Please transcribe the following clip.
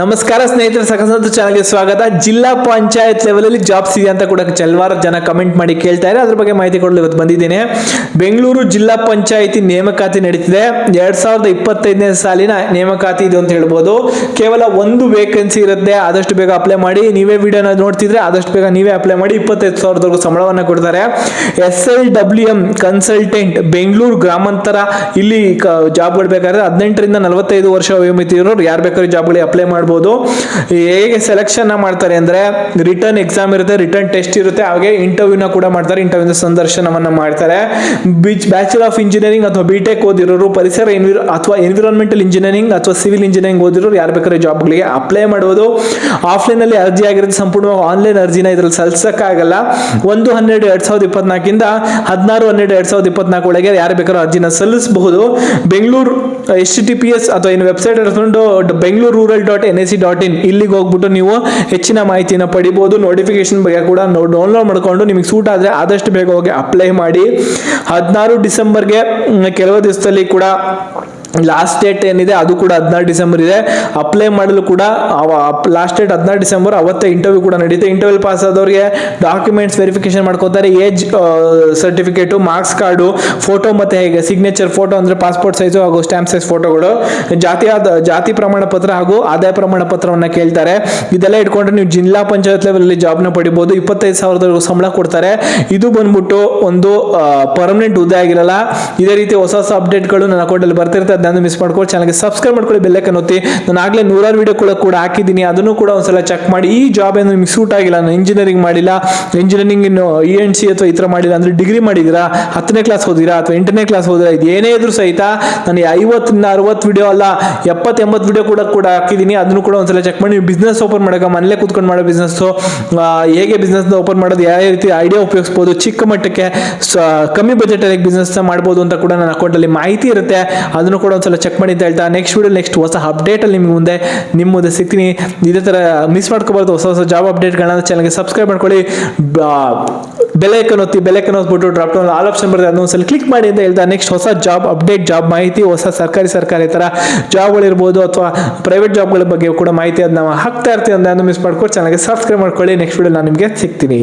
ನಮಸ್ಕಾರ ಸ್ನೇಹಿತರೆ, ಸಕಸಂತ ಚಾನಲ್ಗೆ ಸ್ವಾಗತ. ಜಿಲ್ಲಾ ಪಂಚಾಯತ್ ಲೆವೆಲ್ ಅಲ್ಲಿ ಜಾಬ್ಸ್ ಇದೆ ಅಂತ ಕೂಡ ಕೆಲವಾರು ಜನ ಕಮೆಂಟ್ ಮಾಡಿ ಕೇಳ್ತಾ ಇದ್ದಾರೆ. ಅದ್ರ ಬಗ್ಗೆ ಮಾಹಿತಿ ಕೊಡಲು ಇವತ್ತು ಬಂದಿದ್ದೇನೆ. ಬೆಂಗಳೂರು ಜಿಲ್ಲಾ ಪಂಚಾಯತಿ ನೇಮಕಾತಿ ನಡೀತಿದೆ. ಎರಡ್ ಸಾವಿರದ ಇಪ್ಪತ್ತೈದನೇ ಸಾಲಿನ ನೇಮಕಾತಿ ಇದು ಅಂತ ಹೇಳ್ಬೋದು. ಕೇವಲ ಒಂದು ವೇಕೆನ್ಸಿ ಇರುತ್ತೆ. ಆದಷ್ಟು ಬೇಗ ಅಪ್ಲೈ ಮಾಡಿ. ನೀವೇ ವಿಡಿಯೋನ ನೋಡ್ತಿದ್ರೆ ಆದಷ್ಟು ಬೇಗ ನೀವೇ ಅಪ್ಲೈ ಮಾಡಿ. ಇಪ್ಪತ್ತೈದು ಸಾವಿರದವರೆಗೂ ಸಂಬಳವನ್ನು ಕೊಡ್ತಾರೆ. S L W M consultant Bengaluru ಗ್ರಾಮಾಂತರ. ಇಲ್ಲಿ ಜಾಬ್ಗಳು ಬೇಕಾದ್ರೆ ಹದಿನೆಂಟರಿಂದ ನಲವತ್ತೈದು ವರ್ಷ ವಯೋಮಿತಿ ಇರೋರು. ಯಾರು ಬೇಕಾದ್ರೂ ಜಾಬ್ಗಳಿಗೆ ಅಪ್ಲೈ ಮಾಡ್ಬೋದು. ಹೇಗೆ ಸೆಲೆಕ್ಷನ್ ಮಾಡ್ತಾರೆ ಅಂದ್ರೆ ರಿಟರ್ನ್ ಎಕ್ಸಾಮ್ ಇರುತ್ತೆ ರಿಟರ್ನ್ ಟೆಸ್ಟ್ ಇರುತ್ತೆ, ಹಾಗೆ ಇಂಟರ್ವ್ಯೂನ ಕೂಡ ಮಾಡ್ತಾರೆ ಇಂಟರ್ವ್ಯೂ ಸಂದರ್ಶನವನ್ನ ಮಾಡ್ತಾರೆ. ಬಿಚ್ ಬ್ಯಾಚುಲರ್ ಆಫ್ ಇಂಜಿನಿಯರಿಂಗ್ ಅಥವಾ ಬಿ ಟೆಕ್ ಓದಿರೋರು, ಪರಿಸರ ಅಥವಾ ಎನ್ವಿರಾನ್ಮೆಂಟಲ್ ಇಂಜಿನಿಯರಿಂಗ್ ಅಥವಾ ಸಿವಿಲ್ ಇಂಜಿನಿಯರಿಂಗ್ ಓದಿರೋರು ಯಾರು ಬೇಕಾದ್ರೆ ಜಾಬ್ಗಳಿಗೆ ಅಪ್ಲೈ ಮಾಡ್ಬೋದು. ಆಫ್ಲೈನಲ್ಲಿ ಅರ್ಜಿ ಆಗಿರುತ್ತೆ, ಸಂಪೂರ್ಣವಾಗಿ ಆನ್ಲೈನ್ ಅರ್ಜಿನ ಇದ್ರಲ್ಲಿ ಸಲ್ಲಿಸಕ್ಕಾಗಲ್ಲ ಒಂದು ಹನ್ನೆರಡು, ಎರಡ್ ಸಾವಿರದ ಇಪ್ಪತ್ನಾಲ್ಕಿಂದ ಹದಿನಾರು, ಹನ್ನೆರಡು, ಎರಡ್ ಸಾವಿರದ ಇಪ್ಪತ್ನಾಲ್ಕು ಒಳಗೆ ಯಾರು ಬೇಕಾದ್ರೂ ಅರ್ಜಿನ ಸಲ್ಲಿಸಬಹುದು. Bengaluru H T P S ಅಥವಾ ಏನು website ಇರ್ಕೊಂಡು Bengaluru rural dot N A C dot in ಇಲ್ಲಿಗೆ ಹೋಗ್ಬಿಟ್ಟು ನೀವು ಹೆಚ್ಚಿನ ಮಾಹಿತಿನ ಪಡಿಬೋದು. ನೋಟಿಫಿಕೇಶನ್ ಬಗ್ಗೆ ಕೂಡ ಡೌನ್ಲೋಡ್ ಮಾಡಿಕೊಂಡು ನಿಮಗೆ ಸೂಟ್ ಆದರೆ ಆದಷ್ಟು ಬೇಗ ಹೋಗಿ ಅಪ್ಲೈ ಮಾಡಿ. ಹದಿನಾರು ಡಿಸೆಂಬರ್ಗೆ ಕೆಲವು ದಿವಸದಲ್ಲಿ ಕೂಡ ಲಾಸ್ಟ್ ಡೇಟ್ ಏನಿದೆ, ಅದು ಕೂಡ ಹದಿನಾರು ಡಿಸೆಂಬರ್ ಇದೆ. ಅಪ್ಲೈ ಮಾಡಲು ಕೂಡ ಲಾಸ್ಟ್ ಡೇಟ್ ಹದಿನಾರು ಡಿಸೆಂಬರ್, ಅವತ್ತೇ ಇಂಟರ್ವ್ಯೂ ಕೂಡ ನಡೀತೆ. ಇಂಟರ್ವ್ಯೂ ಪಾಸ್ ಆದವರಿಗೆ ಡಾಕ್ಯುಮೆಂಟ್ಸ್ ವೆರಿಫಿಕೇಶನ್ ಮಾಡ್ಕೋತಾರೆ. Age certificate marks card photo ಮತ್ತೆ ಹೇಗೆ ಸಿಗ್ನೇಚರ್ ಫೋಟೋ ಅಂದರೆ ಪಾಸ್ಪೋರ್ಟ್ ಸೈಜು ಹಾಗೂ ಸ್ಟ್ಯಾಂಪ್ ಸೈಜ್ ಫೋಟೋಗಳು ಜಾತಿ ಜಾತಿ ಪ್ರಮಾಣ ಪತ್ರ ಹಾಗೂ ಆದಾಯ ಪ್ರಮಾಣ ಪತ್ರವನ್ನು ಕೇಳ್ತಾರೆ. ಇದೆಲ್ಲ ಇಟ್ಕೊಂಡ್ರೆ ನೀವು ಜಿಲ್ಲಾ ಪಂಚಾಯತ್ ಲೆವೆಲಲ್ಲಿ ಜಾಬ್ನ ಪಡಿಬೋದು. ಇಪ್ಪತ್ತೈದು ಸಾವಿರದವರೆಗೂ ಸಂಬಳ ಕೊಡ್ತಾರೆ. ಇದು ಬಂದ್ಬಿಟ್ಟು ಒಂದು ಪರ್ಮನೆಂಟ್ ಹುದ್ದೆ ಆಗಿರಲ್ಲ. ಇದೇ ರೀತಿ ಹೊಸ ಹೊಸ ಅಪ್ಡೇಟ್ಗಳು ನನ್ನ ಅಕೌಂಟಲ್ಲಿ ಬರ್ತಿರುತ್ತೆ ಅದನ್ನ ಮಿಸ್ ಮಾಡ್ಕೊಳ್ಳಿ ಚಾನಲ್ಗೆ ಸಬ್ಸ್ಕ್ರೈಬ್ ಮಾಡ್ಕೊಳ್ಳಿ ಬೆಲ್ಲಕ್ಕೆ ಒತ್ತಿ. ನಾನು ಆಗಲೇ ನೂರಾರು ವಿಡಿಯೋ ಕೂಡ ಕೂಡ ಹಾಕಿದ್ದೀನಿ. ಅದನ್ನು ಕೂಡ ಒಂದ್ಸಲ ಚೆಕ್ ಮಾಡಿ. ಈ ಜಾಬ್ ಏನು ನಿಮ್ಗೆ ಸೂಟ್ ಆಗಿಲ್ಲ, ನಾನು ಇಂಜಿನಿಯರಿಂಗ್ ಮಾಡಿಲ್ಲ ಇಂಜಿನಿಯರಿಂಗ್ ಇನ್ನು ಇ ಎನ್ ಸಿ ಅಥವಾ ಈ ಥರ ಮಾಡಿಲ್ಲ ಅಂದ್ರೆ ಡಿಗ್ರಿ ಮಾಡಿದ್ದೀರಾ? ಹತ್ತನೇ ಕ್ಲಾಸ್ ಓದಿರಾ ಅಥವಾ ಎಂಟನೇ ಕ್ಲಾಸ್ ಓದಿರಾ ಇದು ಏನೇ ಇದ್ರೂ ಸಹಿತ ನಾನು ಐವತ್ತರಿಂದ ಅರವತ್ತು ವಿಡಿಯೋ ಅಲ್ಲ ಎಪ್ಪತ್ತು ಎಂಬತ್ತು ವಿಡಿಯೋ ಕೂಡ ಕೂಡ ಹಾಕಿದ್ದೀನಿ. ಅದನ್ನು ಕೂಡ ಒಂದ್ಸಲ ಚೆಕ್ ಮಾಡಿ. ನೀವು ಬಿಸ್ನೆಸ್ ಓಪನ್ ಮಾಡೋಕೆ ಮನೇಲೆ ಕೂತ್ಕೊಂಡು ಮಾಡೋ ಬಿಸ್ನೆಸ್ಸು ಹೇಗೆ ಬಿಸ್ನೆಸ್ನ ಓಪನ್ ಮಾಡೋದು, ಯಾವ ರೀತಿ ಐಡಿಯಾ ಉಪಯೋಗಿಸ್ಬೋದು, ಚಿಕ್ಕ ಮಟ್ಟಕ್ಕೆ ಕಮ್ಮಿ ಬಜೆಟ್ ಅಲ್ಲಿ ಬಿಸ್ನೆಸ್ ಮಾಡ್ಬೋದು ಅಂತ ಕೂಡ ನನ್ನ ಅಕೌಂಟಲ್ಲಿ ಮಾಹಿತಿ ಇರುತ್ತೆ. ಅದನ್ನು ಕೂಡ ಒಂದ್ಸಲ ಚೆಕ್ ಮಾಡಿ ಅಂತ ಹೇಳ್ತಾ ನೆಕ್ಸ್ಟ್ ವೀಡಿಯೋ ನೆಕ್ಸ್ಟ್ ಹೊಸ ಅಪ್ಡೇಟ್ ಅಲ್ಲಿ ನಿಮ್ಗೆ ಮುಂದೆ ನಿಮ್ಮ ಮುಂದೆ ಸಿಗ್ತೀನಿ ಇದೇ ತರ ಮಿಸ್ ಮಾಡ್ಕೋಬಾರ್ದು, ಹೊಸ ಹೊಸ ಜಾಬ್ ಅಪ್ಡೇಟ್ಗಳನ್ನ ಚಾನಲ್ಗೆ ಸಬ್ಸ್ಕ್ರೈಬ್ ಮಾಡ್ಕೊಳ್ಳಿ. ಬೆಲೆಕನ್ ಒತ್ತಿ ಬೆಲೆಕನ್ ಒತ್ಬಿಟ್ಟು ಡ್ರಾಪ್ ಡೌನ್ ಆಲ್ ಆಪ್ಷನ್ ಬರುತ್ತೆ ಅದನ್ನ ಒಂದ್ಸಲ ಕ್ಲಿಕ್ ಮಾಡಿ ಅಂತ ಹೇಳ್ತಾ ನೆಕ್ಸ್ಟ್ ಹೊಸ ಜಾಬ್ ಅಪ್ಡೇಟ್ ಜಾಬ್ ಮಾಹಿತಿ, ಹೊಸ ಸರ್ಕಾರಿ ಸರ್ಕಾರಿ ಥರ ಜಾಬ್ಗಳಿರ್ಬೋದು ಅಥವಾ ಪ್ರೈವೇಟ್ ಜಾಬ್ಗಳ ಬಗ್ಗೆ ಕೂಡ ಮಾಹಿತಿ ಅದನ್ನ ಹಾಕ್ತಾ ಇರ್ತೀವಿ ಅಂತ ಮಿಸ್ ಮಾಡ್ಕೊಂಡು ಚಾನಲ್ಗೆ ಸಬ್ಸ್ಕ್ರೈಬ್ ಮಾಡ್ಕೊಳ್ಳಿ. ನೆಕ್ಸ್ಟ್ ವಿಡಿಯೋ ನಾನು ನಿಮಗೆ ಸಿಗ್ತೀನಿ.